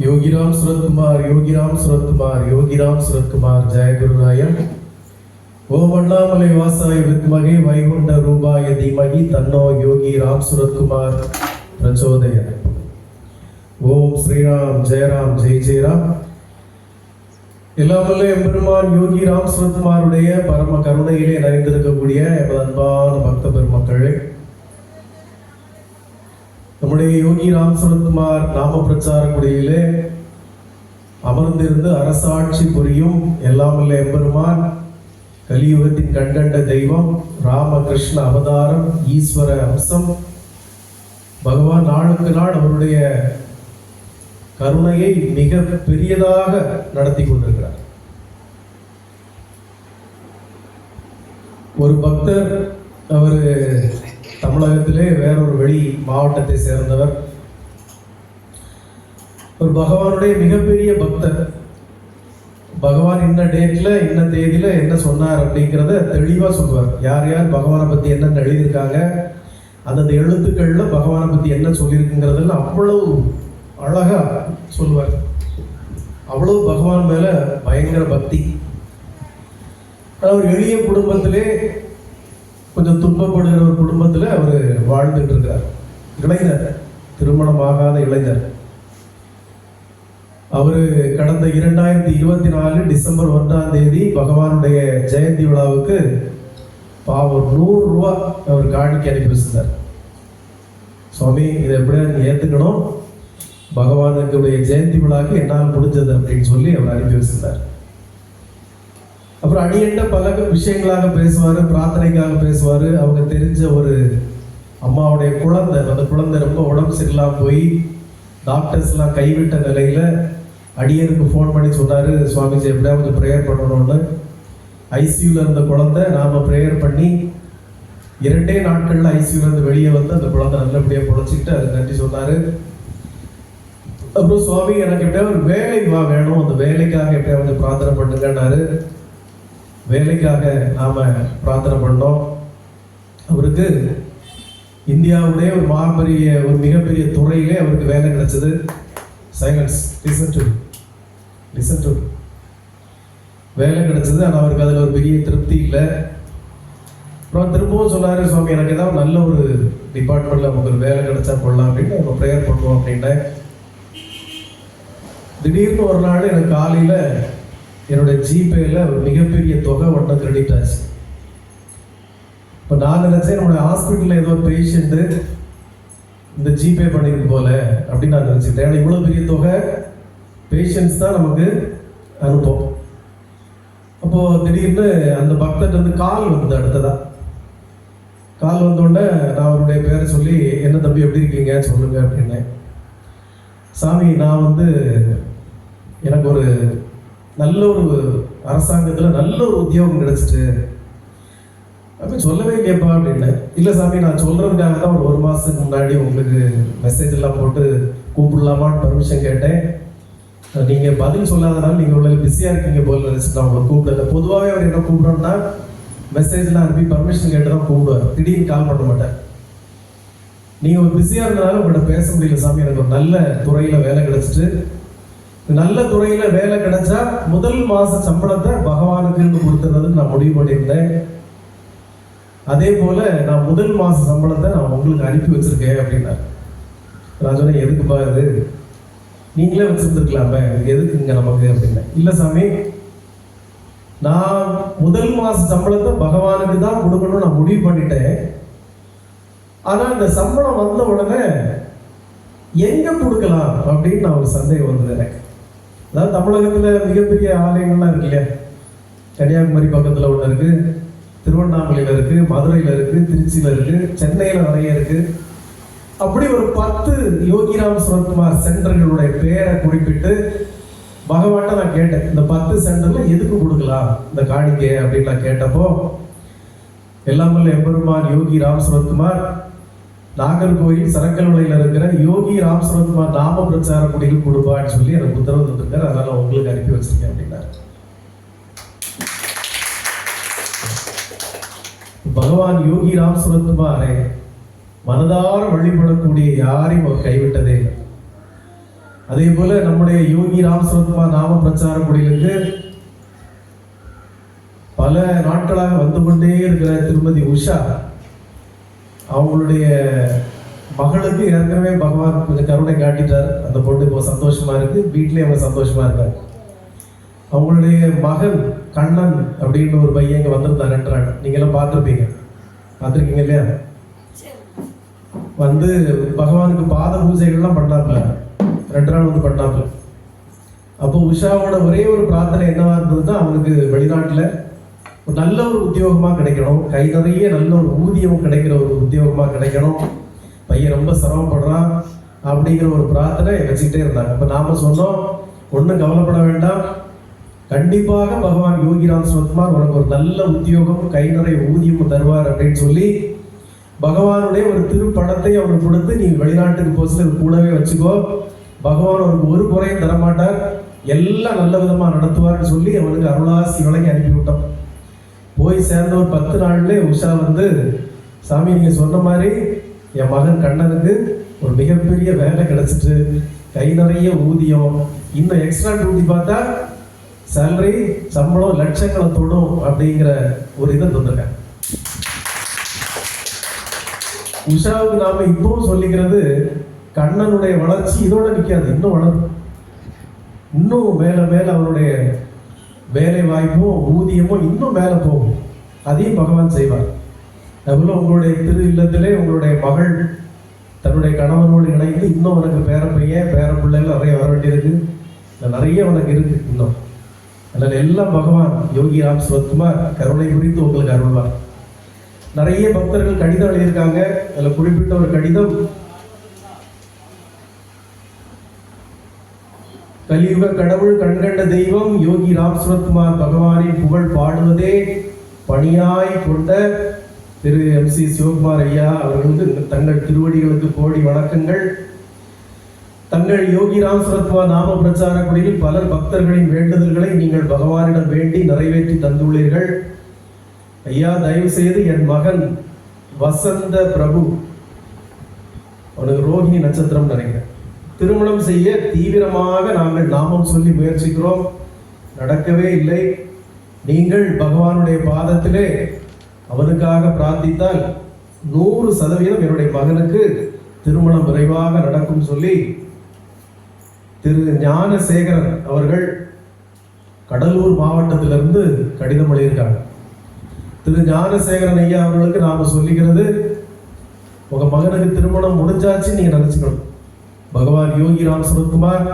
योगीराम सूरत कुमार योगीराम सूरत कुमार योगीराम सूरत कुमार जय गुरुराय ஓம் அண்ணாமலை வாசாய வித்மகே வைகுண்ட ரூபாய தீமகி தன்னோ யோகி ராம் சுரத்குமார் பிரச்சோதய ஓம் ஸ்ரீராம் ஜெயராம் ஜெய் ஜெயராம் எல்லாமல்ல எம்பெருமான் யோகி ராம் சுரத்குமாருடைய பரம கருணையிலே நிறைந்திருக்கக்கூடிய எமது அன்பான பக்த பெருமக்களே நம்முடைய யோகி ராம் சுரத்குமார் நாம பிரச்சார குடியிலே அமர்ந்திருந்து அரசாட்சி புரியும் எல்லாமல்ல எம்பெருமான். கலியுகத்தின் கண்டண்ட தெய்வம் ராமகிருஷ்ண அவதாரம் ஈஸ்வர அம்சம். பகவான் நாளுக்கு நாள் அவருடைய கருணையை மிக பெரியதாக நடத்தி கொண்டிருக்கிறார். ஒரு பக்தர் அவர் தமிழகத்திலே வேறொரு வெளி மாவட்டத்தை சேர்ந்தவர். ஒரு பகவானுடைய மிகப்பெரிய பக்தர். பகவான் இன்ன டேட்ல இன்ன தேதியில என்ன சொன்னார் அப்படிங்கிறத தெளிவாக சொல்லுவார். யார் யார் பகவானை பற்றி என்னென்ன எழுதியிருக்காங்க அந்தந்த எழுத்துக்கள்ல பகவானை பற்றி என்ன சொல்லியிருக்குங்கிறதெல்லாம் அவ்வளவு அழகாக சொல்லுவார். அவ்வளவு பகவான் மேலே பயங்கர பக்தி. அவர் எளிய குடும்பத்திலே கொஞ்சம் துன்பப்படுகிற ஒரு குடும்பத்தில் அவர் வாழ்ந்துட்டு இருக்கார் இளைஞர் திருமணமாகாத இளைஞர். அவர் கடந்த இரண்டாயிரத்தி இருபத்தி நாலு டிசம்பர் ஒன்றாம் தேதி பகவானுடைய ஜெயந்தி விழாவுக்கு பாவம் நூறு ரூபா அவர் காணிக்கு அனுப்பி வச்சிருந்தார். சுவாமி இதை எப்படியா ஏற்றுக்கணும் பகவானுக்குடைய ஜெயந்தி விழாவுக்கு என்னால் முடிஞ்சது அப்படின்னு சொல்லி அவர் அனுப்பி வச்சிருந்தார். அப்புறம் அடியண்ட பல விஷயங்களாக பேசுவார் பிரார்த்தனைக்காக பேசுவார். அவங்க தெரிஞ்ச ஒரு அம்மாவுடைய குழந்தை அந்த குழந்தை ரொம்ப உடம்பு சரியில்லாம போய் டாக்டர்ஸ்லாம் கைவிட்ட நிலையில் அடியனுக்கு ஃபோன் பண்ணி சொன்னார் சுவாமிஜி எப்படியா கொஞ்சம் ப்ரேயர் பண்ணணும்னு? ஐசியூல இருந்த குழந்தை நாம ப்ரேயர் பண்ணி இரண்டே நாட்களில் ஐசியூலேருந்து வெளியே வந்து அந்த குழந்தை நல்லபடியாக பொழைச்சிக்கிட்டு அது நன்றி சொன்னார். அப்புறம் சுவாமி எனக்கு எப்படியா ஒரு வேலை வா வேணும். அந்த வேலைக்காக எப்படியா வந்து பிரார்த்தனை பண்ணுங்கன்னாரு. வேலைக்காக நாம் பிரார்த்தனை பண்ணோம் அவருக்கு இந்தியாவுடைய ஒரு மாபெரிய ஒரு மிகப்பெரிய துறையிலே அவருக்கு வேலை கிடைச்சது. Silence listen to listen to வேலை கிடைச்சது ஆனால் அவருக்கு அதில் ஒரு பெரிய திருப்தி இல்லை. அப்புறம் திரும்பவும் சொன்னார் சுவாமி எனக்கு ஏதாவது நல்ல ஒரு டிபார்ட்மெண்ட்டில் உங்களுக்கு வேலை கிடைச்சா போடலாம் அப்படின்னு அவங்க ப்ரேயர் பண்ணுவோம் அப்படின்ட்டேன். திடீர்னு ஒரு நாள் எனக்கு காலையில் என்னுடைய ஜிபேயில் ஒரு மிகப்பெரிய தொகை ஒன்றை கிரெடிட் ஆச்சு. இப்போ நான் நினைச்சேன் என்னுடைய ஹாஸ்பிட்டலில் ஏதோ ஒரு பேஷண்ட்டு இந்த ஜிபே பண்ணிருக்கு போல அப்படின்னு நான் நினச்சிட்டேன் ஏன்னா இவ்வளோ பெரிய தொகை பேஷண்ட்ஸ் தான் நமக்கு அனுப்போம். அப்போது திடீர்னு அந்த பக்தர்கிட்ட வந்து கால் வந்தது அடுத்ததா. கால் வந்தோடனே நான் அவருடைய பேரை சொல்லி என்ன தம்பி எப்படி இருக்கீங்க சொல்லுங்க அப்படின்னேன் சாமி நான் வந்து எனக்கு ஒரு நல்ல ஒரு அரசாங்கத்தில் நல்ல ஒரு உத்தியோகம் கிடைச்சிட்டு. அப்போ சொல்லவே கேட்பா அப்படின்னேன் இல்லை சாமி நான் சொல்கிறதுக்காக தான் ஒரு ஒரு மாதத்துக்கு முன்னாடி உங்களுக்கு மெசேஜ் எல்லாம் போட்டு கூப்பிடலாமான்னு பர்மிஷன் கேட்டேன். நீங்கள் பதில் சொல்லாதனால நீங்கள் உள்ள பிஸியாக இருக்கீங்க போல நினச்சிட்டு நான் உங்களை கூப்பிடல. பொதுவாகவே அவர் என்ன கூப்பிடணும்னா மெசேஜ்லாம் அனுப்பி பர்மிஷன் கேட்டு தான் கூப்பிடுவார். திடீர்னு கால் பண்ண மாட்டேன் நீங்கள் ஒரு பிஸியாக இருந்தனால உங்கள்கிட்ட பேச முடியல சாமி. எனக்கு ஒரு நல்ல துறையில் வேலை கிடச்சிட்டு நல்ல துறையில வேலை கிடைச்சா முதல் மாச சம்பளத்தை பகவானுக்கு கொடுத்துறதுன்னு நான் முடிவு பண்ணியிருந்தேன். அதே போல நான் முதல் மாச சம்பளத்தை நான் உங்களுக்கு அனுப்பி வச்சிருக்கேன் அப்படின்னாரு. நான் சொன்னேன் எதுக்குப்பா இது? நீங்களே வச்சிருந்துருக்கலாமே எதுக்கு இங்க நமக்கு? அப்படின்னா இல்ல சாமி நான் முதல் மாச சம்பளத்தை பகவானுக்கு தான் கொடுக்கணும்னு நான் முடிவு பண்ணிட்டேன். ஆனா இந்த சம்பளம் வந்த உடனே எங்க கொடுக்கலாம்? அப்படின்னு நான் ஒரு சந்தேகம் வந்தது எனக்கு அதாவது தமிழகத்தில் மிகப்பெரிய ஆலயங்கள்லாம் இருக்கு இல்லையா கன்னியாகுமரி பக்கத்தில் ஒன்று இருக்கு திருவண்ணாமலையில் இருக்கு மதுரையில் இருக்கு திருச்சியில் இருக்கு சென்னையில் நிறைய இருக்கு. அப்படி ஒரு பத்து யோகிராம் சுரத்குமார் சென்டர்களுடைய பேரை குறிப்பிட்டு பகவான்கிட்ட நான் கேட்டேன். இந்த பத்து சென்டர்ல எதுக்கு கொடுக்கலாம்? இந்த காணிக்கை அப்படின்னு நான் கேட்டப்போ எல்லாமல்ல எம்பெருமான் யோகி ராம் சுரத்குமார் நாகர்கோயில் சரக்கல்வலையில் இருக்கிற யோகி ராம் சரத்குமார் நாம பிரச்சார குடியில் கொடுப்பான்னு சொல்லி எனக்கு உத்தரவு தந்திருக்காரு. அதனால உங்களுக்கு அனுப்பி வச்சிருக்கேன் அப்படின்னாரு. பகவான் யோகி ராம் சரத்குமாரே மனதார வழிபடக்கூடிய யாரையும் அவர் கைவிட்டதே இல்லை. அதே போல நம்முடைய யோகி ராம் சரத்குமார் நாம பிரச்சார குடியிலிருந்து பல நாட்களாக வந்து கொண்டே இருக்கிற திருமதி உஷா. அவங்களுடைய மகளுக்கு ஏற்கனவே பகவான் கொஞ்சம் கருணை காட்டிட்டார். அந்த பொண்ணு இப்போ சந்தோஷமா இருக்கு. வீட்லேயே அவங்க சந்தோஷமா இருக்காங்க. அவங்களுடைய மகன் கண்ணன் அப்படின்னு ஒரு பையன் இங்கே வந்திருந்தாங்கன்றாங்க நீங்களாம் பார்த்துருப்பீங்க. பார்த்துருக்கீங்க இல்லையா? வந்து பகவானுக்கு பாத பூஜைகள்லாம் பண்ணாப்புல. ரெண்டு நாள் வந்து பண்ணாப்ப அப்போ உஷாவோட ஒரே ஒரு பிரார்த்தனை என்னவா இருந்ததுன்னா அவனுக்கு வெளிநாட்டில் ஒரு நல்ல ஒரு உத்தியோகமாக கிடைக்கணும். கை நிறைய நல்ல ஒரு ஊதியம் கிடைக்கிற ஒரு உத்தியோகமாக கிடைக்கணும். பையன் ரொம்ப சிரமப்படுறான் அப்படிங்கிற ஒரு பிரார்த்தனை வச்சுக்கிட்டே இருந்தாங்க. இப்போ நாம் சொன்னோம் ஒன்றும் கவலைப்பட வேண்டாம். கண்டிப்பாக பகவான் யோகிராம் சுவத்மார் உனக்கு ஒரு நல்ல உத்தியோகம் கை நிறைய ஊதியம் தருவார் அப்படின்னு சொல்லி பகவானுடைய ஒரு திருப்படத்தை அவனுக்கு கொடுத்து நீ வெளிநாட்டுக்கு போச்சு கூடவே வச்சுக்கோ. பகவான் உனக்கு ஒரு குறையும் தரமாட்டார். எல்லாம் நல்ல விதமாக நடத்துவார்னு சொல்லி அவனுக்கு அருளாசி வழங்கி அனுப்பிவிட்டான் போய் சேர்ந்த ஒரு பத்து நாள்லேயே உஷா வந்து சாமி நீங்கள் சொன்ன மாதிரி என் மகன் கண்ணனுக்கு ஒரு மிகப்பெரிய வேலை கிடச்சிட்டு கை நிறைய ஊதியம் இன்னும் எக்ஸ்ட்ரா டியூட்டி பார்த்தா சேலரி சம்பளம் லட்சங்களை தொடும் அப்படிங்கிற ஒரு இதை தந்திருக்காங்க. உஷாவுக்கு நாம இப்பவும் சொல்லிக்கிறது கண்ணனுடைய வளர்ச்சி இதோட நிற்காது இன்னும் வளரும். இன்னும் மேல மேல அவருடைய வேலை வாய்ப்பும் ஊதியமும் இன்னும் மேலே போகும். அதையும் பகவான் செய்வார். அதுபோல் உங்களுடைய திரு இல்லத்திலே உங்களுடைய மகள் தன்னுடைய கணவனோடு இணைந்து இன்னும் உனக்கு பேரப்பையன் பையன் பிள்ளைகள் நிறைய வர வேண்டியிருக்கு. நிறைய உனக்கு இருக்கு இன்னும். அதனால் எல்லாம் பகவான் யோகி ராம் சிவகுமார் கருணை குறித்து உங்களுக்கு அருள்வார். நிறைய பக்தர்கள் கடிதம் எழுதியிருக்காங்க. அதில் குறிப்பிட்ட ஒரு கடிதம் கலியுக கடவுள் கண்கண்ட தெய்வம் யோகி ராம்சுரத்குமார் பகவானின் புகழ் பாடுவதே பணியாய் கொண்ட திரு எம் சி சிவகுமார் ஐயா அவர்களுக்கு தங்கள் திருவடிகளுக்கு கோடி வணக்கங்கள். தங்கள் யோகி ராம் சுரத்குமார் நாம பிரச்சார குடியில் பலர் பக்தர்களின் வேண்டுதல்களை நீங்கள் பகவானிடம் வேண்டி நிறைவேற்றி தந்துள்ளீர்கள். ஐயா தயவு செய்து என் மகன் வசந்த பிரபு அவனுக்கு ரோஹிணி நட்சத்திரம் நினைக்கிறேன் திருமணம் செய்ய தீவிரமாக நாங்கள் நாமம் சொல்லி முயற்சிக்கிறோம். நடக்கவே இல்லை. நீங்கள் பகவானுடைய பாதத்திலே அவனுக்காக பிரார்த்தித்தால் நூறு சதவீதம் என்னுடைய மகனுக்கு திருமணம் விரைவாக நடக்கும் சொல்லி திரு ஞானசேகரன் அவர்கள் கடலூர் மாவட்டத்திலிருந்து கடிதம் எழுதியிருக்காங்க. திரு ஞானசேகரன் ஐயா அவர்களுக்கு நாம சொல்லிக்கிறது உங்க மகனுக்கு திருமணம் முடிஞ்சாச்சு நீங்க நினைச்சுக்கணும். பகவான் யோகி ராம் சுரத்குமார்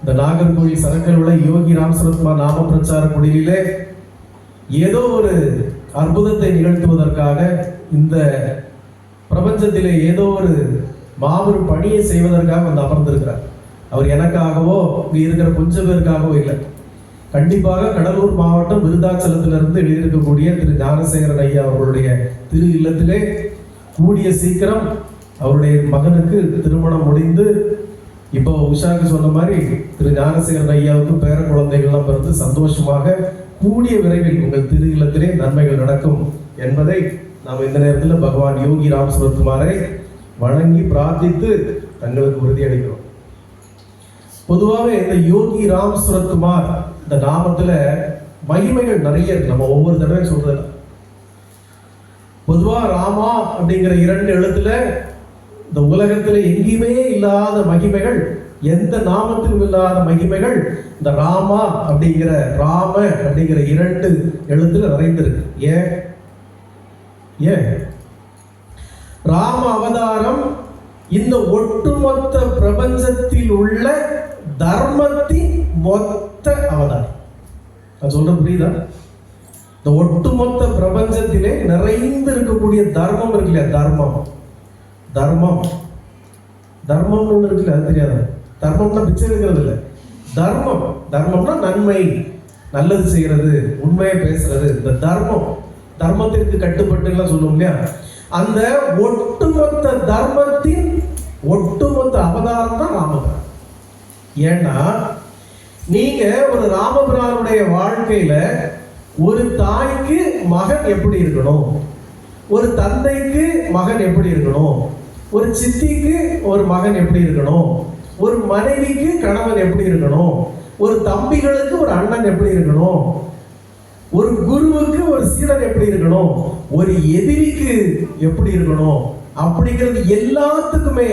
இந்த நாகர்கோவில் சரக்கல் உள்ள யோகி ராம் சுரத்குமார் நாம பிரச்சார குடிலே ஏதோ ஒரு அற்புதத்தை நிகழ்த்துவதற்காக இந்த பிரபஞ்சத்திலே ஏதோ ஒரு மாபெரும் பணியை செய்வதற்காக வந்து அமர்ந்திருக்கிறார். அவர் எனக்காகவோ இங்கே இருக்கிற கொஞ்சம் பேருக்காகவோ இல்லை. கண்டிப்பாக கடலூர் மாவட்டம் விருதாச்சலத்திலிருந்து எழுதியிருக்கக்கூடிய திரு ஞானசேகரன் ஐயா அவர்களுடைய திரு இல்லத்திலே கூடிய சீக்கிரம் அவருடைய மகனுக்கு திருமணம் முடிந்து இப்போ உஷாக்கு சொன்ன மாதிரி திரு ஞானசேகரன் ஐயாவுக்கு பேர குழந்தைகள்லாம் பிறந்து சந்தோஷமாக கூடிய விரைவில் உங்கள் திரு இல்லத்திலே நன்மைகள் நடக்கும் என்பதை நாம் இந்த நேரத்தில் பகவான் யோகி ராம் சுரத்குமாரை வணங்கி பிரார்த்தித்து தங்களுக்கு உறுதியளிக்கிறோம் பொதுவாகவே இந்த யோகி ராம் சுரத்குமார் இந்த நாமத்தில் மகிமைகள் நிறைய இருக்கு. நம்ம ஒவ்வொரு தடவையும் சொல்றது பொதுவா ராமா அப்படிங்கிற இரண்டு எழுத்துல இந்த உலகத்தில் எங்கேயுமே இல்லாத மகிமைகள் எந்த நாமத்திலும் இல்லாத மகிமைகள் இந்த ராமா அப்படிங்கிற ராம அப்படிங்கிற இரண்டு எழுத்துல நிறைந்திருக்கு. ஏன்? ஏன்? ராம அவதாரம் இந்த ஒட்டுமொத்த பிரபஞ்சத்தில் உள்ள தர்மத்தின் மொத்த அவதாரம். நான் சொல்ற புரியுதா? இந்த ஒட்டுமொத்த பிரபஞ்சத்திலே நிறைந்து இருக்கக்கூடிய தர்மம் இருக்கு இல்லையா? தர்மம். தர்மம். தர்மம்னு ஒன்று இருக்குல்ல அது தெரியாத? தர்மம்னா பிச்சை இருக்கிறது இல்லை. தர்மம். தர்மம்னா நன்மை. நல்லது செய்கிறது உண்மையை பேசுறது இந்த தர்மம். தர்மத்திற்கு கட்டுப்பட்டுலாம் சொல்லுவோம் இல்லையா? அந்த ஒட்டுமொத்த தர்மத்தின் ஒட்டுமொத்த அவதாரம் தான் ராமபிரான் ஏன்னா நீங்க ஒரு ராமபிரானுடைய வாழ்க்கையில ஒரு தாய்க்கு மகன் எப்படி இருக்கணும்? ஒரு தந்தைக்கு மகன் எப்படி இருக்கணும்? ஒரு சித்திக்கு ஒரு மகன் எப்படி இருக்கணும்? ஒரு மனைவிக்கு கணவன் எப்படி இருக்கணும்? ஒரு தம்பிகளுக்கு ஒரு அண்ணன் எப்படி இருக்கணும்? ஒரு குருவுக்கு ஒரு சீடர் எப்படி இருக்கணும்? ஒரு எதிரிக்கு எப்படி இருக்கணும்? அப்படிங்கிறது எல்லாத்துக்குமே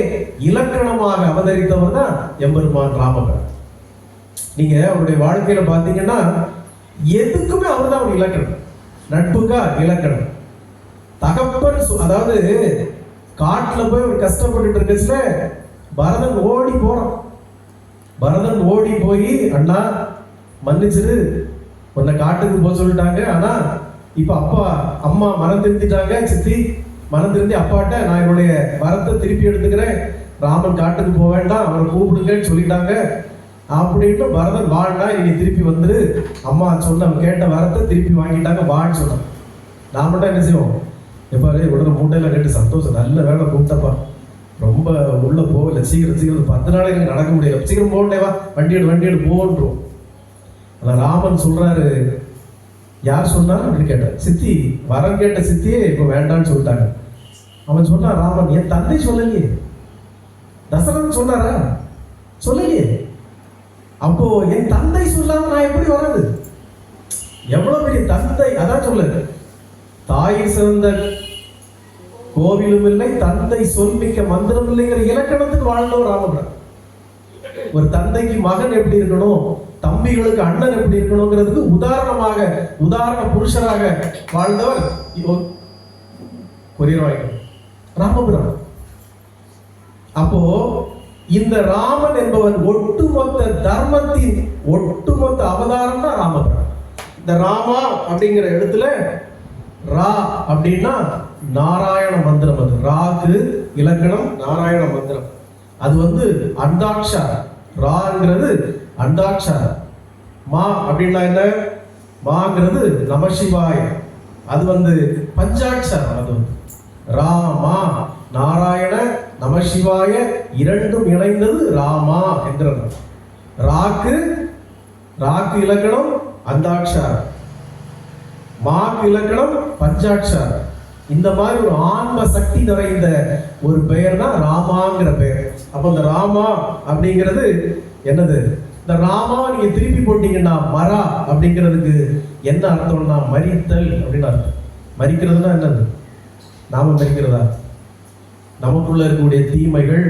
இலக்கணமாக அவதரித்தவர் தான் எம்பெருமான் ராமபுரம். நீங்க அவருடைய வாழ்க்கையில பாத்தீங்கன்னா எதுக்குமே அவர் தான் அவர் இலக்கணம் நட்புக்கா இலக்கணம் தகப்பன் அதாவது காட்டில் போய் ஒரு கஷ்டப்பட்டுட்டு இருக்கச்சுல பரதன் ஓடி போறான். பரதன் ஓடி போய் அண்ணா மன்னிச்சிரு. உன்னை காட்டுக்கு போக சொல்லிட்டாங்க. ஆனா இப்ப அப்பா அம்மா மனம் திருந்திட்டாங்க சித்தி. மனம் திருந்தி அப்பாட்ட நான் என்னுடைய வரத்தை திருப்பி எடுத்துக்கிறேன். ராமன் காட்டுக்கு போக வேண்டாம். அவரை கூப்பிடுங்கன்னு சொல்லிட்டாங்க. அப்படின்னு பரதன் வாழ்னா இனி திருப்பி வந்துரு. அம்மா சொன்ன கேட்ட வரத்தை திருப்பி வாங்கிட்டாங்க. வான்னு சொன்னான். நான் மட்டும் என்ன செய்வோம்? எப்பாரு உடனே மூட்டையில கேட்டு சந்தோஷம். நல்ல வேலை கூப்பிட்டப்பா. ரொம்ப உள்ள போகல. சீக்கிரம் சீக்கிரம். பத்து நாளைக்கு எனக்கு நடக்க முடியாது சீக்கிரம் போகண்டே வா. வண்டி எடு வண்டி எடு போன்றோம் ராமன் சொல்றாரு. யார் சொன்னார் அப்படின்னு கேட்டார் சித்தி வரம் கேட்ட சித்தியே இப்போ வேண்டான்னு சொல்லிட்டாங்க. அவன் சொன்னான் ராமன் என் தந்தை சொல்லலையே. தசரன் சொன்னாரா? சொல்லலையே. அப்போ என் தந்தை சொல்லாம நான் எப்படி வர்றது? எவ்வளோ பெரிய தந்தை? அதான் சொல்லுங்க. தாயை சிறந்த கோவிலும் இல்லை தந்தை சொல்மிக்க மந்திரம் இல்லைங்கிற இலக்கணத்துக்கு வாழ்ந்தவர் ராமபுரம். ஒரு தந்தைக்கு மகன் எப்படி இருக்கணும் தம்பிகளுக்கு அண்ணன் எப்படி இருக்கணுங்கிறதுக்கு உதாரணமாக உதாரண புருஷராக வாழ்ந்தவர் இவ- கொரியர் ராமபுரம். அப்போ இந்த ராமன் என்பவன் ஒட்டுமொத்த தர்மத்தின் ஒட்டுமொத்த அவதாரம் தான் ராமபுரம். இந்த ராமா அப்படிங்கிற இடத்துல ரா அப்படின்னா நாராயண மந்திரம் அது. ராக்கு இலக்கணம் நாராயண மந்திரம். அது வந்து அந்தாட்சார ராங்கிறது அந்தாட்சார மா அப்படின்னா என்ன? மாங்கிறது நமசிவாய. அது வந்து பஞ்சாட்சாரம் அது வந்து. ராமா நாராயண நமசிவாய இரண்டும் இணைந்தது ராமா என்கிறது ராக்கு ராக்கு இலக்கணம் அந்தாட்சாரம். மாக்கு இலக்கணம் பஞ்சாட்சார் இந்த மாதிரி ஒரு ஆன்ம சக்தி நிறைந்த ஒரு பெயர் தான் ராமாங்கிற பெயர். அப்ப இந்த ராமா அப்படிங்கிறது என்னது? இந்த ராமாவை நீங்க திருப்பி போட்டீங்கன்னா மரா அப்படிங்கிறதுக்கு என்ன அர்த்தம்னா மறித்தல் அப்படின்னு அர்த்தம். மறிக்கிறதுனா என்னது? நாம மறிக்கிறதா நமக்குள்ள இருக்கக்கூடிய தீமைகள்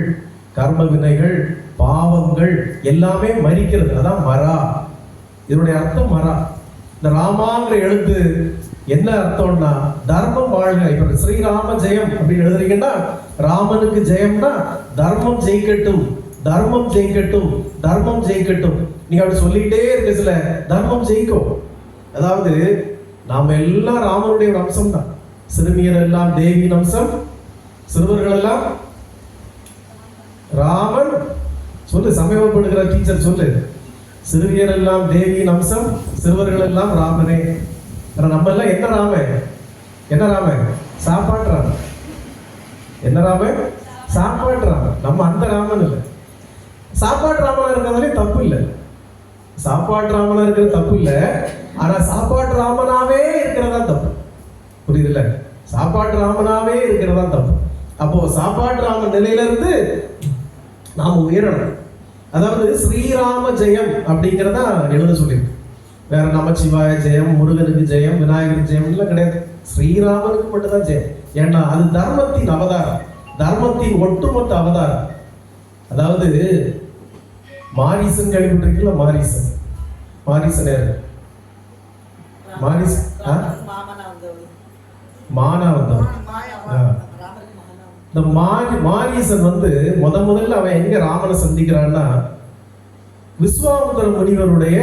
கர்ம வினைகள் பாவங்கள் எல்லாமே மறிக்கிறது அதான் மரா. இதனுடைய அர்த்தம் மரா. இந்த ராமாங்கிற எழுத்து என்ன அர்த்தம்னா தர்மம் வாழ்க. இப்ப ஸ்ரீராம ஜெயம் அப்படின்னு எழுதுறீங்கன்னா ராமனுக்கு ஜெயம்னா தர்மம் ஜெயிக்கட்டும் தர்மம் ஜெயிக்கட்டும் தர்மம் ஜெயிக்கட்டும். நீங்க அப்படி சொல்லிக்கிட்டே இருக்க சில தர்மம் ஜெயிக்கும். அதாவது நாம எல்லாம் ராமனுடைய ஒரு அம்சம் தான் சிறுமியர் எல்லாம் தேவியின் அம்சம் சிறுவர்கள் எல்லாம் ராமன். சொல்லு சமயப்படுகிற டீச்சர் சொல்லு. சிறுவியர் எல்லாம் தேவியின் அம்சம் சிறுவர்கள் எல்லாம் ராமனே. நம்ம எல்லாம் என்ன ராமன் என்ன ராமன் சாப்பாட்டு ராமன் என்ன ராமன் சாப்பாட்டு ராமன் நம்ம அந்த ராமன் இல்லை. சாப்பாட்டு ராமனா இருக்கிறதாலே தப்பு இல்லை. சாப்பாட்டு ராமனா இருக்கிறது தப்பு இல்லை. ஆனா சாப்பாட்டு ராமனாவே இருக்கிறதா தப்பு. புரியுதுல்ல? சாப்பாட்டு ராமனாவே இருக்கிறதா தப்பு. அப்போ சாப்பாட்டு ராமன் நிலையில இருந்து உயரணும். அதாவது ஸ்ரீராம ஜெயம் அப்படிங்கிறதா எழுத சொல்லியிருக்கு. வேற நமச்சிவாய ஜெயம் முருகனுக்கு ஜெயம் விநாயகருக்கு ஜெயம் எல்லாம் கிடையாது. ஸ்ரீராமனுக்கு மட்டும்தான் ஜெயம். ஏன்னா அது தர்மத்தின் அவதாரம். தர்மத்தின் ஒட்டுமொத்த அவதாரம். அதாவது மாரிசன் கேள்விப்பட்டிருக்கீங்களா? மாரிசன். மாரிசன் யாரு? மாரிஸ் ஆ? மாமனா வந்தவர் மானா வந்தவன் ஆ. ராமருக்கு மகனா இந்த மாரி மாரீசன் வந்து முத முதல்ல அவன் எங்க ராமனை சந்திக்கிறான்னா விஸ்வாமித்திர முனிவருடைய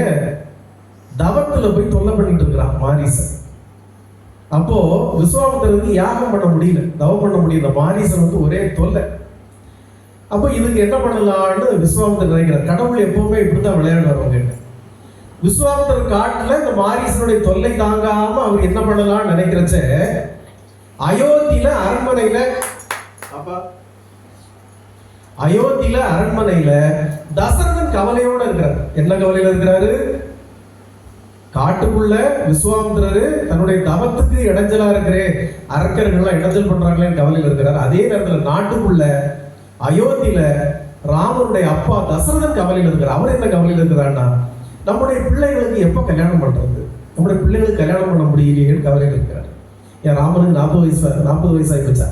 தவத்துல போய் தொல்லை பண்ணிட்டு இருக்கிறான் மாரீசன் அப்போ விஸ்வாமித்திரர் வந்து யாகம் பண்ண முடியல தவம் பண்ண முடியல மாரீசன் வந்து ஒரே தொல்லை. அப்போ இதுக்கு என்ன பண்ணலாம்னு விஸ்வாமுதர் நினைக்கிறார். கடவுள் எப்பவுமே இப்படிதான் விளையாடுவார் அவங்க விஸ்வாமித்திரர் காட்டுல இந்த மாரீசனுடைய தொல்லை தாங்காம அவர் என்ன பண்ணலாம்னு நினைக்கிறச்ச அயோத்தியில அரண்மனையில அப்பா அயோத்தியில அரண்மனையில தசரதன் கவலையோட இருக்கிறார். என்ன கவலையில இருக்கிறாரு? காட்டுக்குள்ள விஸ்வாமித்திரரு தன்னுடைய தவத்துக்கு இடைஞ்சலா இருக்கிறே அரக்கர்கள்லாம் இடைஞ்சல் பண்றாங்களேன்னு கவலையில் இருக்கிறார். அதே நேரத்துல நாட்டுக்குள்ள அயோத்தியில ராமனுடைய அப்பா தசரதன் கவலையில் இருக்கிறார். அவர் என்ன கவலையில் இருக்கிறான்னா நம்முடைய பிள்ளைகளுக்கு எப்போ கல்யாணம் பண்றது? நம்முடைய பிள்ளைகளுக்கு கல்யாணம் பண்ண முடியலையேன்னு கவலையில் இருக்கிறார். ஏன் ராமனுக்கு நாற்பது வயசு நாற்பது வயசு ஆகிப்போச்சா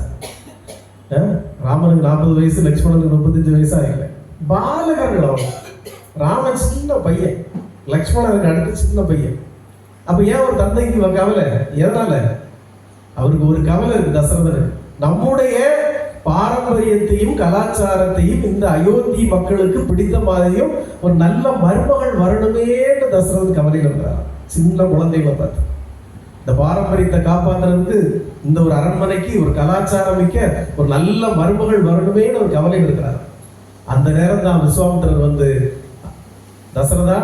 ராமனுக்கு நாற்பது வயசு லக்ஷ்மணனுக்கு முப்பத்தஞ்சு வயசு ஆகல பாலகர்கள் அவங்க ராமன் சின்ன பையன் லக்ஷ்மணனுக்கு அடுத்து சின்ன பையன் அப்ப ஏன் ஒரு தந்தைக்கு கவலை எதனால அவருக்கு ஒரு கவலை இருக்கு தசரதனுக்கு நம்முடைய பாரம்பரியத்தையும் கலாச்சாரத்தையும் இந்த அயோத்தி மக்களுக்கு பிடித்த மாதிரியும் ஒரு நல்ல மருமகள் வரணுமேன்னு தசரதன் கவலையில் இருக்கிறார் சின்ன குழந்தைகளை பார்த்து இந்த பாரம்பரியத்தை காப்பாத்துறதுக்கு இந்த ஒரு அரண்மனைக்கு ஒரு கலாச்சாரம் மிக்க ஒரு நல்ல மருமகள் வரணுமேன்னு ஒரு கவலை இருக்கிறார். அந்த நேரம் தான் விஸ்வாமித்திரர் வந்து தசரதா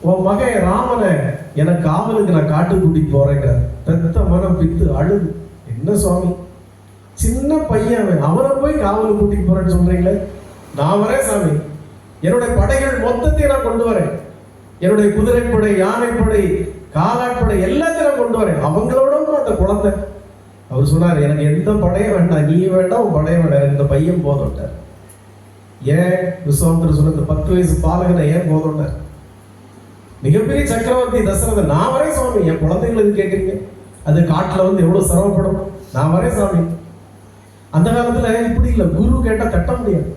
உன் மகன் ராமனை எனக்கு காவலுக்கு நான் காட்டு கூட்டிட்டு போறேங்கிறார். பெத்த மனம் பித்து அழுது. என்ன சுவாமி? சின்ன பையன் அவன். அவனை போய் காவலுக்கு கூட்டிட்டு போறேன்னு சொல்றீங்களே? நான் வரேன் சாமி. என்னுடைய படைகள் மொத்தத்தையும் நான் கொண்டு வரேன். என்னுடைய குதிரைப்படை யானைப்படை காலாட்படை எல்லாத்தையும் கொண்டு வரேன். அவங்களோட அந்த குழந்தை. அவர் சொன்னார் எனக்கு எந்த படையும் வேண்டாம். நீ வேண்டாம் உன் படையும் வேண்டாம். இந்த பையன் போதோட்டார் ஏன்? விஸ்வாமித்திரர் சொன்ன இந்த பத்து வயசு பாலகனை ஏன் போதோட்டார் மிகப்பெரிய சக்கரவர்த்தி தசரதன் நான் வரேன் சுவாமி. என் குழந்தைங்களுக்கு கேட்குறீங்க? அது காட்டில் வந்து எவ்வளோ சிரமப்படும். நான் வரேன் சாமி அந்த காலத்தில் இப்படி இல்லை. குரு கேட்டால் தட்ட முடியாது.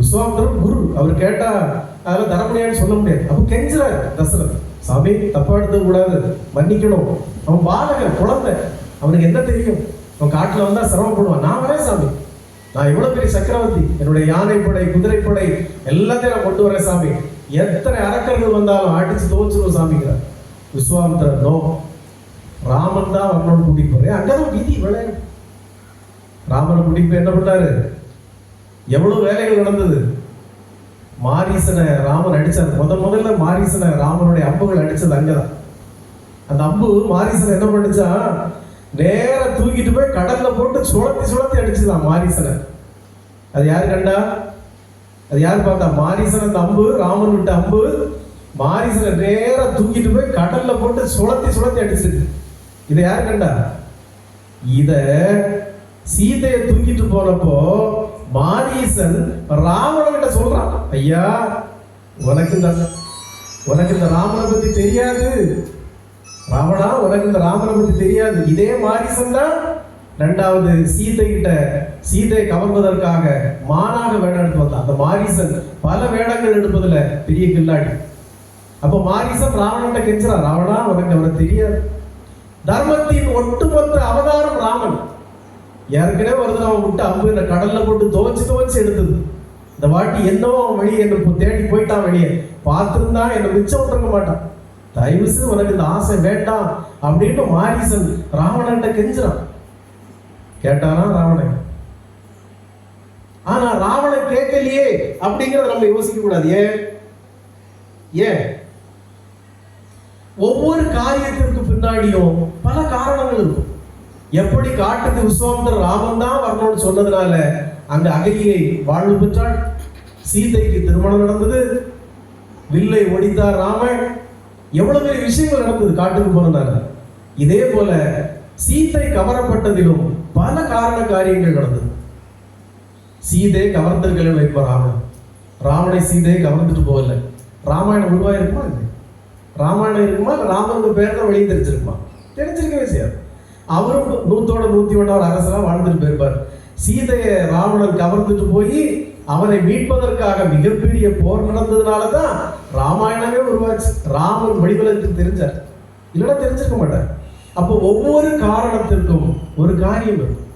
விஸ்வாமித்திரர் குரு. அவர் கேட்டால் அதெல்லாம் தர முடியாதுன்னு சொல்ல முடியாது. அப்போ கெஞ்சுறாரு தசரதன் சாமி தப்பா எடுத்துக்க கூடாது. மன்னிக்கணும். அவன் பாலகன் குழந்தை. அவனுக்கு என்ன தெரியும்? அவன் காட்டில் வந்தா சிரமப்படுவான். நான் வரேன் சாமி. நான் எவ்வளோ பெரிய சக்கரவர்த்தி. என்னுடைய யானைப்படை குதிரைப்படை எல்லாத்தையும் நான் கொண்டு வரேன் சாமி. எத்தனை அரக்கர்கள் வந்தாலும் அடிச்சு துவச்சிருவோம் சாமிங்கிறார் விஸ்வாமித்திரர் நோ. ராமன் தான் வரணும்னு கூட்டிட்டு போறேன் அங்கதான் விதி விளையாடு ராமனை கூட்டிட்டு போய் என்ன பண்ணாரு? எவ்வளவு வேலைகள் நடந்தது? மாரீசனை ராமன் அடிச்சார் முதல் முதல்ல மாரீசனை ராமனுடைய அம்புகள் அடிச்சது அங்கதான். அந்த அம்பு மாரீசனை என்ன பண்ணுச்சா நேரம் தூக்கிட்டு போய் கடல்ல போட்டு சுழத்தி சுழத்தி அடிச்சுதான் மாரீசனை. அது யாரு கண்டா? அது யார் பார்த்தா? மாரீசன் அந்த அம்பு ராமன் விட்ட அம்பு மாரீசனை நேரம் தூக்கிட்டு போய் கடல்ல போட்டு சுழத்தி சுழத்தி அடிச்சிருக்கு இதை யார் கண்டா? இத சீதையை தூக்கிட்டு போனப்போ மாரீசன் ராவணன் சொல்றான் ஐயா உனக்கு இந்த உனக்கு இந்த ராமனை பத்தி தெரியாது. ராவணா உனக்கு இந்த ராமனை பத்தி தெரியாது. இதே மாரீசன் தான் ரெண்டாவது சீதை கிட்ட சீதையை கவர்வதற்காக மானாக வேடம் எடுத்து வந்தான். அந்த மாரீசன் பல வேடங்கள் எடுப்பதுல பெரிய கில்லாடி. அப்போ மாரிசன் ராவணன் கெஞ்சுறான் ராவணா உனக்கு அவனை தெரியாது. தர்மத்தின் ஒட்டுமொத்த அவதாரம் ராமன் ஏற்கனவே வருது அவன் விட்டு அம்பு இந்த கடல்ல போட்டு துவச்சு துவச்சு எடுத்தது. இந்த வாட்டி என்னவோ அவன் வெளியே என்ன தேடி போயிட்டான் வெளியே. பார்த்துருந்தா என்னை மிச்சம் விட்டுருக்க மாட்டான். தயவு செய்து உனக்கு இந்த ஆசை வேண்டாம் அப்படின்ட்டு மாரிசன் ராவணன்ட்ட கெஞ்சுறான். கேட்டானா ராவணன்? ஆனா ராவணன் கேட்கலையே அப்படிங்கறத நம்ம யோசிக்க கூடாது. ஏன்? ஏன்? ஒவ்வொரு காரியத்திற்கு பின்னாடியும் பல காரணங்கள் இருக்கும். எப்படி காட்டுக்கு விஸ்வாமித்திர ராமன் தான் வரணும்னு சொன்னதுனால அங்க அகலியை வாழ்வு பெற்றாள். சீதைக்கு திருமணம் நடந்தது. வில்லை ஒடித்தார் ராமன். எவ்வளவு பெரிய விஷயங்கள் நடந்தது காட்டுக்கு போனதால இதே போல சீதை கவரப்பட்டதிலும் பல காரண காரியங்கள் நடந்தது. சீதை கவர்ந்திருக்கல வைப்ப ராமன் ராமனை சீதையை கவர்ந்துட்டு போகல. ராமாயணம் உருவாயிருக்குமா? ராமாயணம் இருக்குமா? ராமனுக்கு பேர் தான் வெளியே தெரிஞ்சிருக்குமா? தெரிஞ்சிருக்கவே செய்யாது. அவரும் நூத்தோட நூத்தி ஒன்றாவது அரசராக வாழ்ந்துட்டு போயிருப்பார். சீதையை ராவணன் கவர்ந்துட்டு போய் அவனை மீட்பதற்காக மிகப்பெரிய போர் நடந்ததுனால தான் ராமாயணமே உருவாச்சு. ராமன் வடிவலத்துக்கு தெரிஞ்சார். இல்லைன்னா தெரிஞ்சிருக்க மாட்டார். அப்போ ஒவ்வொரு காரணத்திற்கும் ஒரு காரியம் இருக்கும்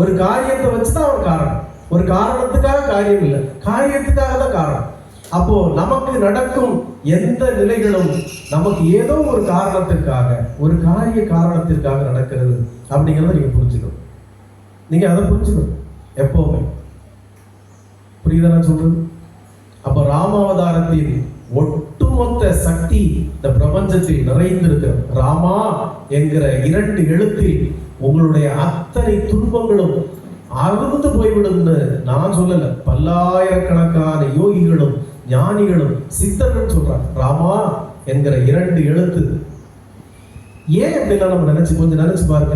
ஒரு காரியத்தை வச்சு தான் ஒரு காரணம். ஒரு காரணத்துக்காக காரியம் இல்லை. காரியத்துக்காக தான் காரணம். அப்போ நமக்கு நடக்கும் எந்த நிலைகளும் நமக்கு ஏதோ ஒரு காரணத்திற்காக ஒரு காரிய காரணத்திற்காக நடக்கிறது அப்படிங்கிறத நீங்க புரிஞ்சுக்கணும். நீங்க அதை புரிஞ்சுக்கணும் எப்பவுமே. புரியுதா நான் சொல்றது? அப்ப ராமாவதாரத்தின் ஒட்டுமொத்த சக்தி இந்த பிரபஞ்சத்தில் நிறைந்திருக்க ராமா என்கிற இரண்டு எழுத்தில் உங்களுடைய அத்தனை துன்பங்களும் அறுந்து போய்விடும்னு நான் சொல்லல. பல்லாயிரக்கணக்கான யோகிகளும் ஞானிகளும் சித்தர்கள் சொல்றாங்க. ராமா என்கிற இரண்டு எழுத்து. ஏன் அப்படிலாம் நம்ம நினைச்சு கொஞ்சம் நினைச்சு பாருங்க.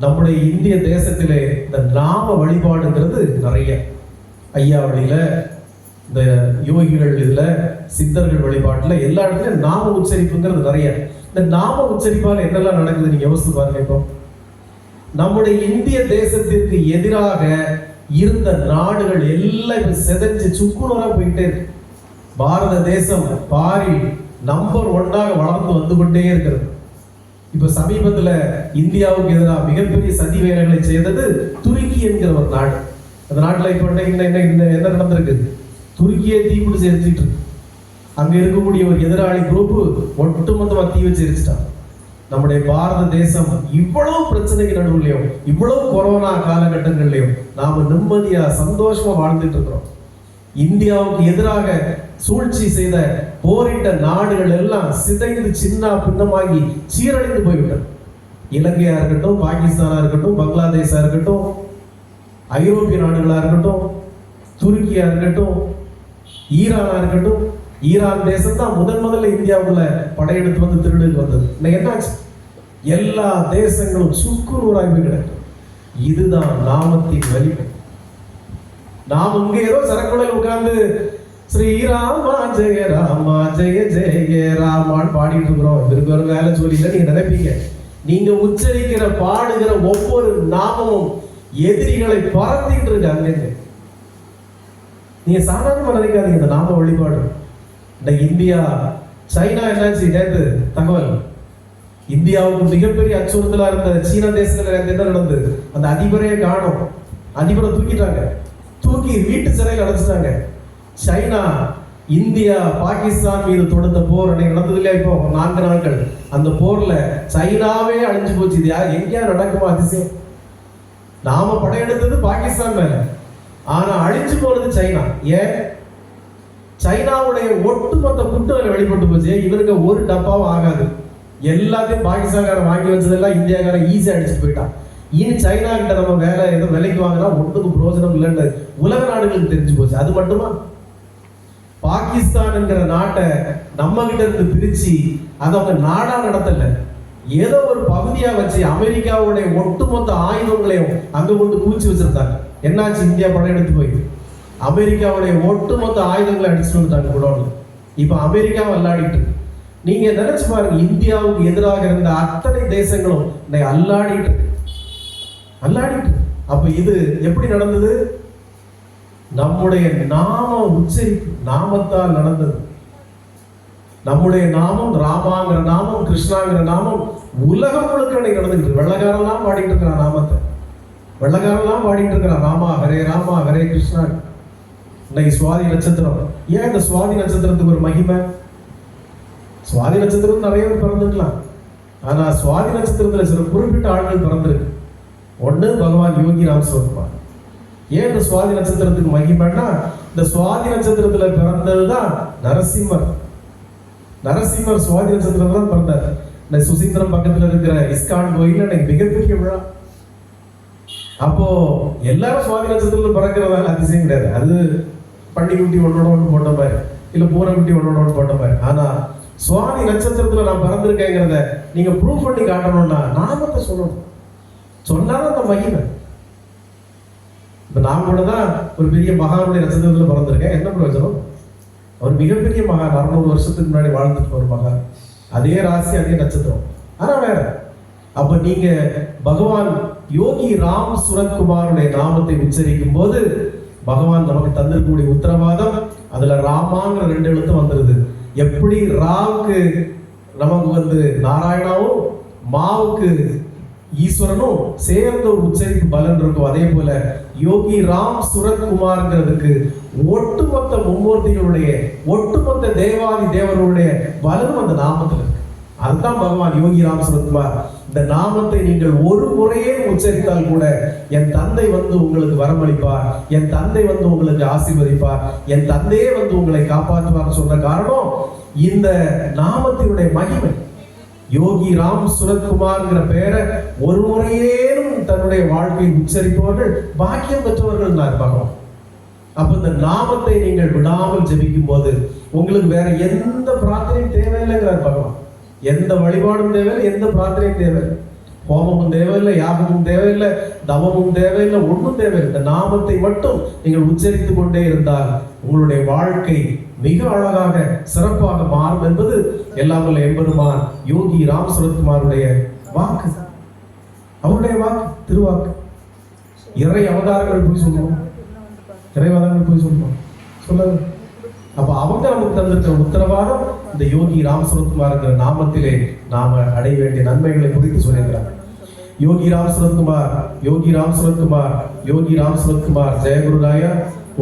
நம்முடைய இந்திய தேசத்திலே இந்த நாம வழிபாடுங்கிறது நிறைய. ஐயா வழியில இந்த யோகிகள் இதுல சித்தர்கள் வழிபாட்டுல எல்லா இடத்துலயும் நாம உச்சரிப்புங்கிறது நிறைய. இந்த நாம உச்சரிப்பால் என்னெல்லாம் நடக்குது நீங்க யோசித்து பாருங்க இப்போ. நம்முடைய இந்திய தேசத்திற்கு எதிராக இருந்த நாடுகள் எல்லாம் இப்போ செதஞ்சு சுக்குநூறா போயிட்டே இருக்கு. பாரத தேசம் பாரி நம்பர் ஒன்னாக வளர்ந்து வந்து கொண்டே இருக்கிறது. இப்போ சமீபத்தில் இந்தியாவுக்கு எதிராக மிகப்பெரிய சதி வேலைகளை செய்தது துருக்கி என்கிற ஒரு நாடு. அந்த நாட்டில் இப்போ இன்னைக்கு என்ன என்ன என்ன நடந்திருக்கு? துருக்கியே தீப்பிடிச்சு எரிஞ்சிட்டு இருக்கு. அங்கே இருக்கக்கூடிய ஒரு எதிராளி குரூப்பு ஒட்டுமொத்தமாக தீ வச்சு எரிச்சிட்டாங்க. நம்முடைய பாரத தேசம் இவ்வளவு பிரச்சனைக்கு நடுவுலையும் இவ்வளவு கொரோனா காலகட்டங்கள்லையும் நாம நிம்மதியா சந்தோஷமா வாழ்ந்துட்டு இருக்கிறோம். இந்தியாவுக்கு எதிராக சூழ்ச்சி செய்த போரிட்ட நாடுகள் எல்லாம் சிதைந்து சின்ன பின்னமாகி சீரழிந்து போய்விட்டது. இலங்கையா இருக்கட்டும் பாகிஸ்தானா இருக்கட்டும் பங்களாதேஷா இருக்கட்டும் ஐரோப்பிய நாடுகளா இருக்கட்டும் துருக்கியா இருக்கட்டும் ஈரானா இருக்கட்டும் ஈரான் தேசம் தான் முதன் முதல்ல இந்தியாவுக்குள்ள படையெடுத்து வந்து திருடுக்கு வந்தது. இன்னைக்கு என்னாச்சு? எல்லா தேசங்களும் சுக்குநூறாகி போய் இதுதான் நாமத்தின் வலிமை. நாம் இங்க ஏதோ சரக்குழையில் உட்கார்ந்து ஸ்ரீ ராமா ஜெய ராமா ஜெய ஜெய ராமான்னு பாடிட்டு இருக்கிறோம். இதற்கு ஒரு வேலை சொல்லி நீங்க நினைப்பீங்க. நீங்க உச்சரிக்கிற பாடுகிற ஒவ்வொரு நாமமும் எதிரிகளை பறந்துட்டு இருக்கு அங்கே நீங்க சாதாரணமா நினைக்காதீங்க இந்த நாம வழிபாடு. இந்த இந்தியா சைனா என்னாச்சு நேற்று தகவல். இந்தியாவுக்கு மிகப்பெரிய அச்சுறுத்தலா இருந்த சீன தேசத்துல என்ன நடந்தது? அந்த அதிபரையே காணும். அதிபரை தூக்கிட்டாங்க. தூக்கி வீட்டு சிறையில் அடைச்சிட்டாங்க. சைனா இந்தியா பாகிஸ்தான் மீது தொடுத்த போர் அன்னைக்கு நடந்தது இல்லையா இப்போ? நான்கு நாட்கள். அந்த போர்ல சைனாவே அழிஞ்சு போச்சு. இது யார் எங்கேயா நடக்குமா அதிசயம்? நாம படையெடுத்தது பாகிஸ்தான் மேல. ஆனா அழிஞ்சு போறது சைனா. ஏன்? சைனாவுடைய ஒட்டுமொத்த குட்டுவரை வெளிப்பட்டு போச்சு. இவருக்கு ஒரு டப்பாவும் ஆகாது. எல்லாத்தையும் பாகிஸ்தான்காரன் வாங்கி வச்சதெல்லாம் இந்தியாக்காரன் ஈஸியா அடிச்சுட்டு போயிட்டான். இனி சைனா கிட்ட நம்ம வேலை ஏதோ விலைக்கு வாங்கினா ஒன்றுக்கு பிரோஜனம் இல்லைன்னு உலக நாடுகளுக்கு தெரிஞ்சு போச்சு. அது மட்டுமா? பாகிஸ்தான்ங்கிற நாட்டை நம்ம கிட்ட இருந்து பிரிச்சு அதை அவங்க நாடா நடத்தல. ஏதோ ஒரு பகுதியா வச்சு அமெரிக்காவுடைய ஒட்டுமொத்த ஆயுதங்களையும் அங்க கொண்டு குவிச்சு வச்சிருந்தாங்க. என்னாச்சு? இந்தியா படையெடுத்து போய் அமெரிக்காவுடைய ஒட்டுமொத்த ஆயுதங்களை அடிச்சுட்டு வந்துட்டாங்க குடோன்னு இப்போ அமெரிக்கா விளையாடிட்டு நீங்க நினைச்சு பாருங்க இந்தியாவுக்கு எதிராக இருந்த அத்தனை தேசங்களும் இன்னைக்கு அல்லாடிட்டு அல்லாடிட்டு அப்ப இது எப்படி நடந்தது? நம்முடைய நாம உச்சரிப்பு நாமத்தால் நடந்தது. நம்முடைய நாமம் ராமாங்கிற நாமம் கிருஷ்ணாங்கிற நாமம் உலகம் முழுக்க இன்னைக்கு நடந்துட்டு வெள்ளக்காரெல்லாம் பாடிட்டு இருக்கிறான் நாமத்தை. வெள்ளக்காரெல்லாம் பாடிட்டு இருக்கிறான் ராமா ஹரே ராமா ஹரே கிருஷ்ணா. இன்னைக்கு சுவாதி நட்சத்திரம். ஏன் இந்த சுவாதி நட்சத்திரத்துக்கு ஒரு மகிமை? சுவாதி நட்சத்திரம் நிறைய பேர் பிறந்திருக்கலாம். ஆனால் சுவாதி நட்சத்திரத்தில் சில குறிப்பிட்ட ஆட்கள் பிறந்திருக்கு. ஒன்று பகவான் யோகி ராம் சிவகுமார் ஏன் இந்த சுவாதி நட்சத்திரத்துக்கு மகிமைன்னா இந்த சுவாதி நட்சத்திரத்தில் பிறந்தது தான் நரசிம்மர். நரசிம்மர் சுவாதி நட்சத்திரத்தில் தான் பிறந்தார். இந்த சுசீந்திரம் பக்கத்தில் இருக்கிற இஸ்கான் கோயில் எனக்கு மிகப்பெரிய விழா. அப்போ எல்லாரும் சுவாதி நட்சத்திரத்தில் பிறக்கிறதால அதிசயம் கிடையாது. அது பண்டிகுட்டி ஒன்றோட ஒன்று போட்ட மாதிரி. பூரம் குட்டி ஒன்றோட ஒன்று போட்ட மாதிரி. ஆனால் சுவாதி நட்சத்திரத்துல நான் பிறந்திருக்கேங்கிறத நீங்க ப்ரூவ் பண்ணி காட்டணும்னா நாமத்தை சொல்லணும். சொன்னாலும் அந்த மகிமை. இப்போ நான் கூட தான் ஒரு பெரிய மகானுடைய நட்சத்திரத்துல பிறந்திருக்கேன். என்ன பிரயோஜனம்? அவர் மிகப்பெரிய மகான். அறுநூறு வருஷத்துக்கு முன்னாடி வாழ்ந்துட்டு ஒரு மகான். அதே ராசி அதே நட்சத்திரம். ஆனா வேற. அப்ப நீங்க பகவான் யோகி ராம் சுரத்குமாருடைய நாமத்தை உச்சரிக்கும் போது பகவான் நமக்கு தந்திருக்கக்கூடிய உத்தரவாதம் அதுல ராமாங்கிற ரெண்டு எழுத்தும் வந்துடுது எப்படி ராவுக்கு நமக்கு வந்து நாராயணாவும் மாவுக்கு ஈஸ்வரனும் சேர்ந்த ஒரு உச்சரிப்பு பலன் இருக்கும் அதே போல யோகி ராம் சுரத்குமார்ங்கிறதுக்கு ஒட்டுமொத்த மும்மூர்த்திகளுடைய ஒட்டுமொத்த தேவாதி தேவர்களுடைய பலனும் அந்த நாமத்தில் இருக்கு. அதுதான் பகவான் யோகி ராம் சுரத்குமார் இந்த நாமத்தை நீங்கள் ஒரு முறையே உச்சரித்தால் கூட என் தந்தை வந்து உங்களுக்கு வரமளிப்பார் என் தந்தை வந்து உங்களுக்கு ஆசீர்வதிப்பார் என் தந்தையே வந்து உங்களை காப்பாற்றுவார் சொன்ன காரணம் இந்த நாமத்தினுடைய மகிமை. யோகி ராம் சுரத்குமார்ங்கிற பெயரை ஒரு முறையேனும் தன்னுடைய வாழ்க்கையில் உச்சரிப்பவர்கள் பாக்கியம் பெற்றவர்கள் தான் பகவான். அப்ப இந்த நாமத்தை நீங்கள் விடாமல் ஜபிக்கும் போது உங்களுக்கு வேற எந்த பிரார்த்தனையும் தேவையில்லைங்கிறார் பகவான். எந்த வழிபாடும் தேவை எந்த பிரார்த்தனையும் தேவை ஹோமமும் தேவையில்லை யாகமும் தேவையில்லை தவமும் தேவையில்லை ஒன்றும் தேவையில்லை. இந்த நாமத்தை மட்டும் நீங்கள் உச்சரித்து கொண்டே இருந்தால் உங்களுடைய வாழ்க்கை மிக அழகாக சிறப்பாக மாறும் என்பது எல்லாம் வல்ல எம்பெருமான் யோகி ராம் சுரத்குமாருடைய வாக்கு. அவருடைய வாக்கு திருவாக்கு. இறை அவதாரங்கள் போய் சொல்லுவோம். இறை அவதாரங்கள் போய் சொல்லுவோம். சொல்லுங்க. அப்ப அவங்க நமக்கு தந்திருக்கிற உத்தரவாதம் இந்த யோகி ராம் சுரத்குமார்ங்கிற நாமத்திலே நாம அடைய வேண்டிய நன்மைகளை குறித்து சொல்லியிருக்கிறார். யோகி ராம் சுரத்குமார் யோகி ராம் சுரத்குமார் யோகி ராம் சுரத்குமார் ஜெயகுருராய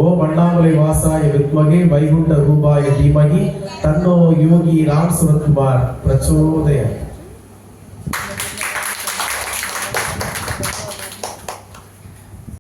ஓம் அண்ணாமலை வாசாய வித்மகே வைகுண்ட ரூபாய தீமகி தன்னோ யோகி ராம் சுரத்குமார் பிரச்சோதய.